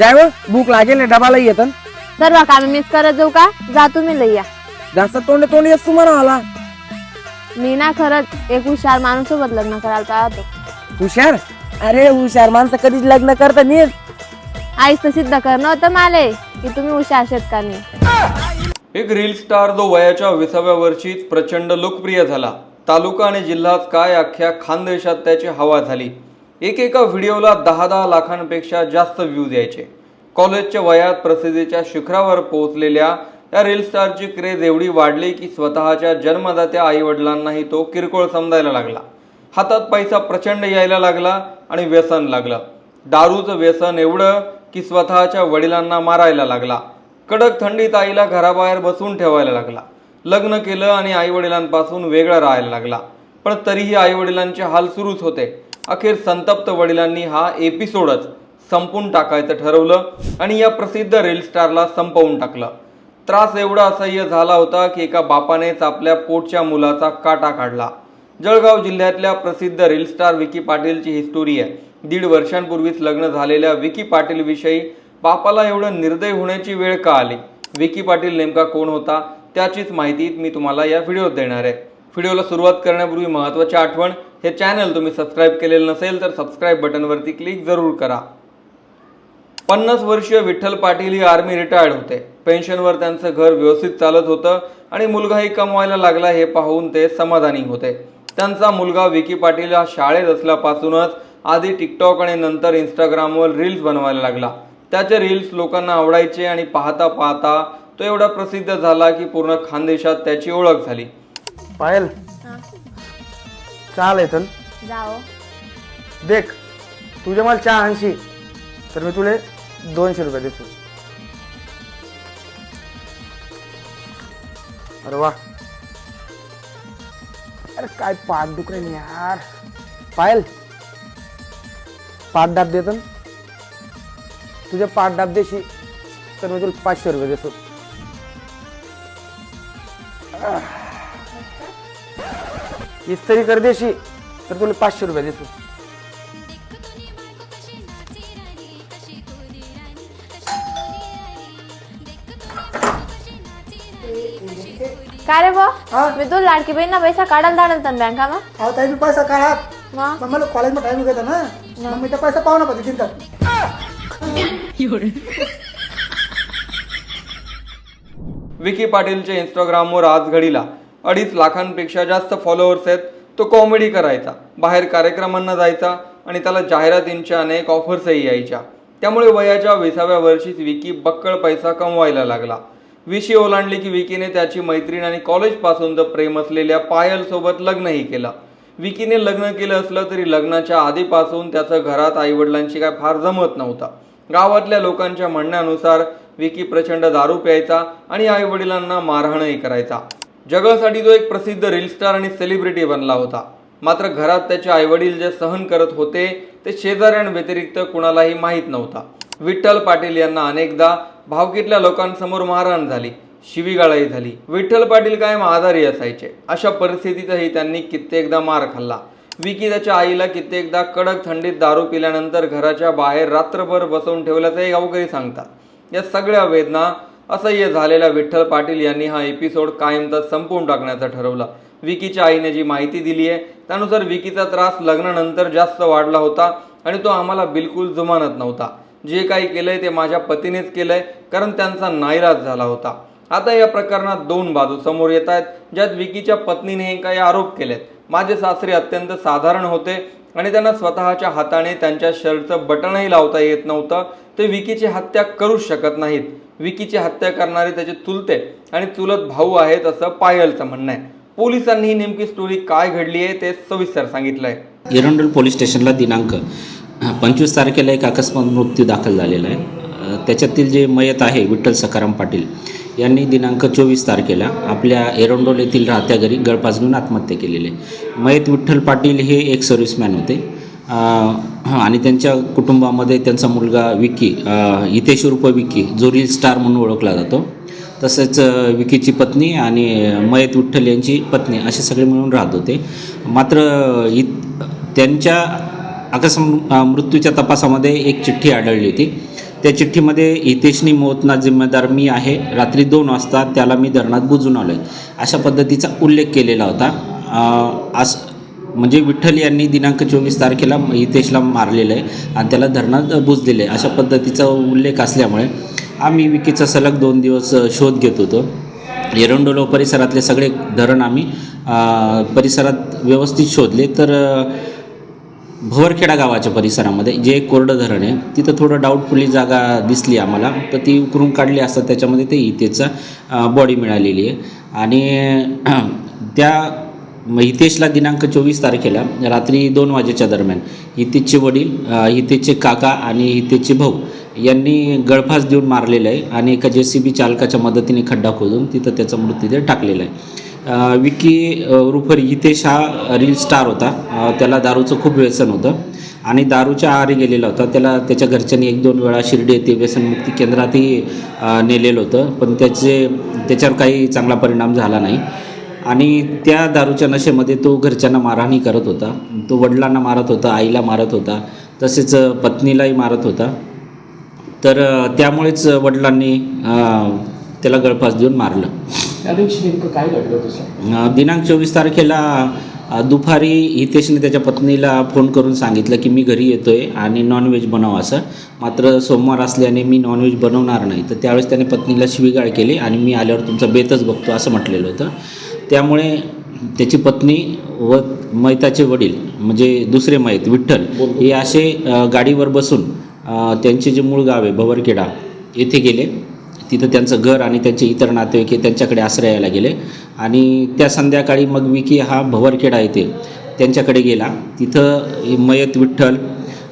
जाय भूक लागेल डबाला येतं सर्व कामे मिस करत जाऊ का? जा तुम्ही लई या. जास्त तोंड तोंड येत तुम्हाला आला मी ना खरंच एक हुशार माणूस सोबत लग्न करायला पाहतो हुशार? अरे हुशार माणसं कधीच लग्न करता नीट आईच तर सिद्ध करणं होतं माले की तुम्ही हुशार शेतकरी. एक रील स्टार जो वयाच्या विसाव्या वर्षीच प्रचंड लोकप्रिय झाला. तालुका आणि जिल्ह्यात काय अख्ख्या खानदेशात त्याची हवा झाली? एकेका व्हिडिओला दहा दहा लाखांपेक्षा जास्त व्ह्यूज यायचे कॉलेजच्या वयात प्रसिद्धीच्या शिखरावर पोहोचलेल्या या रील स्टारची क्रेज एवढी वाढली की स्वतःच्या जन्मदात्या आई वडिलांनाही तो किरकोळ समजायला लागला. हातात पैसा प्रचंड यायला लागला आणि व्यसन लागलं. दारूचं व्यसन एवढं की स्वतःच्या वडिलांना मारायला लागला. कडक थंडीत आईला घराबाहेर बसून ठेवायला लागला. लग्न केलं आणि आई वडिलांपासून वेगळं राहायला लागला. पण तरीही आई वडिलांचे हाल सुरूच होते. अखेर संतप्त वडिलांनी हा एपिसोडच संपून टाकायचं ठरवलं आणि या प्रसिद्ध रील स्टारला संपवून टाकलं. त्रास एवढा असह्य झाला होता की एका बापानेच आपल्या पोटच्या मुलाचा काटा काढला. जळगाव जिल्ह्यातल्या प्रसिद्ध रील स्टार विकी पाटीलची ही स्टोरी आहे. दीड वर्षांपूर्वीच लग्न झालेल्या विकी पाटीलविषयी बापाला एवढं निर्दय होण्याची वेळ का आली? विकी पाटील नेमका कोण होता? त्याचीच माहिती मी तुम्हाला या व्हिडिओत देणार आहे. व्हिडिओला सुरुवात करण्यापूर्वी महत्त्वाची आठवण हे चॅनल तुम्ही सबस्क्राईब केलेलं नसेल तर सबस्क्राईब बटनवरती क्लिक जरूर करा. पन्नास वर्षीय विठ्ठल पाटील ही आर्मी रिटायर्ड होते. पेन्शनवर त्यांचं घर व्यवस्थित चालत होतं आणि मुलगाही कमवायला लागला हे पाहून ते समाधानी होते. त्यांचा मुलगा विकी पाटील हा शाळेत असल्यापासूनच आधी टिकटॉक आणि नंतर इंस्टाग्रामवर रील्स बनवायला लागला. त्याचे रील्स लोकांना आवडायचे आणि पाहता पाहता तो एवढा प्रसिद्ध झाला की पूर्ण खानदेशात त्याची ओळख झाली. पायल चाल येतं जाओ. देख तुझ्या मला चहा आणशी तर मी तुले दोनशे रुपये देतो. अरे वा. अरे काय पाठ दुख राहिली यार. पायल पाठ दाब देतो ना? तुझे पाठ दाब देशी तर मी तुला पाचशे रुपये देतो. इस्त्री कर देशी तर तुला पाचशे रुपये देतो. काय रे बो मी तू लाडकी बहीण ना पैसा काढायला धाडल तर बँकामा अहो ताई मी पैसा काढात मग? मग मला कॉलेजमा टाइम घेतो ना? मग? मी त्या पैसा पाहुणा पद्धती दिलतात विकी पाटीलच्या इंस्टाग्रामवर आज घडीला. अडीच लाखांपेक्षा जास्त फॉलोअर्स आहेत. तो कॉमेडी करायचा. बाहेर कार्यक्रमांना जायचा आणि त्याला जाहिरातींच्या अनेक ऑफर्सही यायच्या. त्यामुळे वयाच्या विसाव्या वर्षीच विकी बक्कळ पैसा कमवायला लागला. विशी ओलांडली की विकीने त्याची मैत्रीण आणि कॉलेजपासूनचं प्रेम असलेल्या पायलसोबत लग्नही केलं. विकीने लग्न केलं असलं तरी लग्नाच्या आधीपासून त्याचं घरात आईवडिलांशी काय फार जमत नव्हता. गावातल्या लोकांच्या म्हणण्यानुसार विकी प्रचंड दारू प्यायचा आणि आईवडिलांना मारहाणही करायचा. जगासाठी तो एक प्रसिद्ध रील स्टार आणि सेलिब्रिटी बनला होता. मात्र घरात त्याचे आईवडील जे सहन करत होते ते शेजाऱ्यांव्यतिरिक्त कुणालाही माहीत नव्हता. विठ्ठल पाटील यांना अनेकदा भावकीतल्या लोकांसमोर मारहाण झाली शिवीगाळाही झाली. विठ्ठल पाटील कायम आजारी असायचे. अशा परिस्थितीतही त्यांनी कित्येकदा मार खाल्ला. विकी त्याच्या आईला कित्येकदा कडक थंडीत दारू पिल्यानंतर घराच्या बाहेर रात्रभर बसवून ठेवल्याचंही गावकरी सांगतात. या सगळ्या वेदना असह्य झालेला विठ्ठल पाटील यांनी हा एपिसोड कायमचा संपवून टाकण्याचा ठरवलं. विकीच्या आईने जी माहिती दिली आहे त्यानुसार विकीचा त्रास लग्नानंतर जास्त वाढला होता आणि तो आम्हाला बिलकुल जुमानत नव्हता. जे काही केलंय ते माझ्या पतीनेच केलंय कारण त्यांचा नाईलाज झाला होता. आता या प्रकरणात दोन बाजू समोर येत आहेत ज्यात विकीच्या पत्नीने काही आरोप केलेत. माझे सासरे अत्यंत साधारण होते आणि त्यांना स्वतःच्या हाताने त्यांच्या शर्टचं बटणही लावता येत नव्हतं ते विकीची हत्या करूच शकत नाहीत. विकीची हत्या करणारे त्याचे चुलते आणि चुलत भाऊ आहेत असं पायलचं म्हणणं आहे. पोलिसांनी ही नेमकी स्टोरी काय घडली आहे ते सविस्तर सांगितलं आहे एरंडोल पोलीस स्टेशनला दिनांक पंचवीस तारखेला एक अकस्मात मृत्यू दाखल झालेला आहे. त्याच्यातील जे मयत आहे विठ्ठल सखाराम पाटील यांनी दिनांक चोवीस तारखेला आपल्या एरंडोल येथील राहत्या घरी गळपास घेऊन आत्महत्या केलेली आहे. मयत विठ्ठल पाटील हे एक सर्व्हिसमॅन होते. हां आणि त्यांच्या कुटुंबामध्ये त्यांचा मुलगा विकी हितेश उर्फ विकी जो रील स्टार म्हणून ओळखला जातो. तसेच विकीची पत्नी आणि मयत विठ्ठल यांची पत्नी असे सगळे मिळून राहत होते. मात्र इ त्यांच्या अकस्म मृत्यूच्या तपासामध्ये एक चिठ्ठी आढळली होती. त्या चिठ्ठीमध्ये हितेशनी मोहतना जिम्मेदार मी आहे. रात्री दोन वाजता त्याला मी धरणात बुजून आलो आहे अशा पद्धतीचा उल्लेख केलेला होता. आस आज म्हणजे विठ्ठल यांनी दिनांक चोवीस तारखेला हितेशला मारलेलं आहे आणि त्याला धरणात बुजलेलं आहे अशा पद्धतीचा उल्लेख असल्यामुळे आम्ही विकीचा सलग दोन दिवस शोध घेत होतो. एरंडोलो परिसरातले सगळे धरण आम्ही परिसरात व्यवस्थित शोधले. तर भवरखेडा गावाच्या परिसरामध्ये जे एक कोरडं धरण आहे तिथं थोडं डाऊटफुली जागा दिसली आम्हाला. तर ती उकरून काढली असता त्याच्यामध्ये ते हितेचा बॉडी मिळालेली आहे. आणि त्या हितेशला दिनांक चोवीस तारखेला रात्री दोन वाजेच्या दरम्यान हितेशचे वडील हितेशचे काका आणि हितेशचे भाऊ यांनी गळफास देऊन मारलेलं आहे आणि एका जे सी बी चालकाच्या मदतीने खड्डा खोदून तिथं त्याचा मृतदेह टाकलेला आहे. विकी रुफर हितेश हा रील स्टार होता. त्याला दारूचं खूप व्यसन होतं आणि दारूच्या आहारी गेलेला होता. त्याला त्याच्या घरच्यांनी एक दोन वेळा शिर्डी येथे व्यसनमुक्ती केंद्रातही नेलेलं होतं. पण त्याचे त्याच्यावर काही चांगला परिणाम झाला नाही. आणि त्या दारूच्या नशेमध्ये तो घरच्यांना मारहाणी करत होता. तो वडिलांना मारत होता आईला मारत होता तसेच पत्नीलाही मारत होता. तर त्यामुळेच वडिलांनी त्याला गळफास देऊन मारलं. त्या दिवशी नेमकं काय घडलं दिनांक चोवीस तारखेला दुपारी हितेशने त्याच्या पत्नीला फोन करून सांगितलं की मी घरी येतो आहे आणि नॉनव्हेज बनव असं. मात्र सोमवार असल्याने मी नॉनव्हेज बनवणार नाही. तर त्यावेळेस त्याने पत्नीला शिवीगाळ केली आणि मी आल्यावर तुमचा बेतच बघतो असं म्हटलेलं होतं. त्यामुळे त्याची पत्नी व मैताचे वडील म्हणजे दुसरे मैत विठ्ठल हे असे गाडीवर बसून त्यांचे जे मूळ गाव आहे भवरखेडा येथे गेले. तिथं त्यांचं घर आणि त्यांचे इतर नातेवाईक हे त्यांच्याकडे आश्रयाला गेले. आणि त्या संध्याकाळी मग विकी हा भवरखेडा येथे त्यांच्याकडे गेला. तिथं मयत विठ्ठल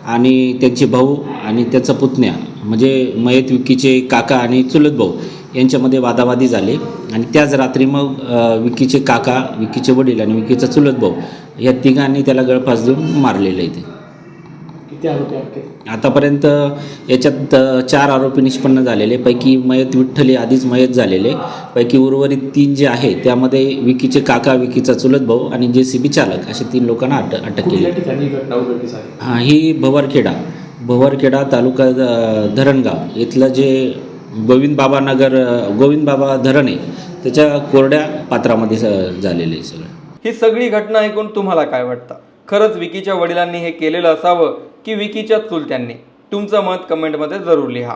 आणि त्यांचे भाऊ आणि त्यांचा पुतण्या म्हणजे मयत विकीचे काका आणि चुलत भाऊ यांच्यामध्ये वादावादी झाले. आणि त्याच रात्री मग विकीचे काका विकीचे वडील आणि विकीचा चुलत भाऊ या तिघांनी त्याला गळफास देऊन मारलेलं आहे ते. आतापर्यंत याच्यात चार आरोपी निष्पन्न झालेले पैकी मयत विठ्ठल हे आधीच मयत झालेले पैकी उर्वरित तीन जे आहे त्यामध्ये विकीचे काका विकीचा चुलत भाऊ आणि जे सी बी चालक असे तीन लोकांना अटक अटक केली. ही हां भवरखेडा. भवरखेडा तालुका धरणगाव. इथलं जे गोविंद बाबा नगर गोविंद बाबा धरण आहे त्याच्या कोरड्या पात्रामध्ये झालेलं आहे सगळं. ही सगळी घटना ऐकून तुम्हाला काय वाटतं? खरंच विकीच्या वडिलांनी हे केलेलं असावं की विकीच्या चुलत्यांनी? तुमचं मत कमेंटमध्ये जरूर लिहा.